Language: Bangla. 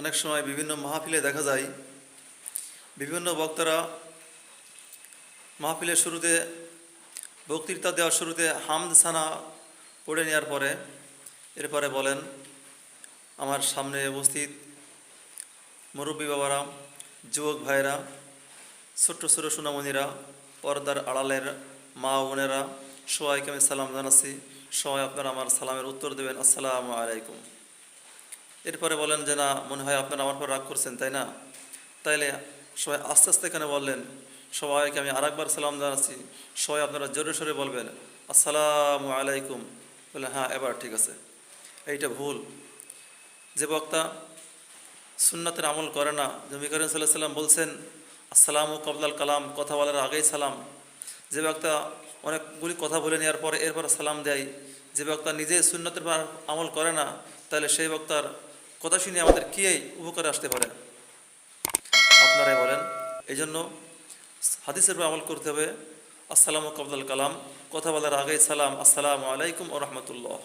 অনেক সময় বিভিন্ন মাহফিলে দেখা যায়, বিভিন্ন বক্তারা মাহফিলের শুরুতে বক্তৃতা দেওয়ার শুরুতে হামদ সানা পড়ে নেওয়ার পরে এরপরে বলেন, আমার সামনে উপস্থিত মুরব্বী বাবারা, যুবক ভাইয়েরা, ছোট্ট ছোট সোনামণিরা, পর্দার আড়ালের মা বোনেরা, সবাইকে আমি সালাম জানাচ্ছি। সবাই আপনারা আমার সালামের উত্তর দেবেন। আসসালামু আলাইকুম। এরপরে বলেন যে, না, মনে হয় আপনারা আমার পর রাগ করছেন, তাই না? তাইলে সবাই আস্তে আস্তে এখানে বললেন, সবাইকে আমি আরেকবার সালাম জানাচ্ছি। সবাই আপনারা জোরে সোরে বলবেন, আসসালামু আলাইকুম। বলে হ্যাঁ এবার ঠিক আছে। এইটা ভুল। যে বক্তা সুন্নাতের আমল করে না, নবী করিম সাল্লাহ সাল্লাম বলছেন, আসসালামু কবলাল কালাম, কথা বলার আগেই সালাম। যে বক্তা অনেকগুলি কথা বলে নেওয়ার পরে এরপর সালাম দেয়। যে বক্তা নিজে সুন্নতের আমল করে না তাহলে সেই বক্তার কথা শুনে আমাদের কে উপকারে আসতে পারে? আপনারাই বলেন। এই জন্য হাদিসের উপর আমল করতে হবে। আসসালাম কাবুল কালাম। কথা বলার আগে সালাম, আসসালামু আলাইকুম ও রহমতুল্লাহ।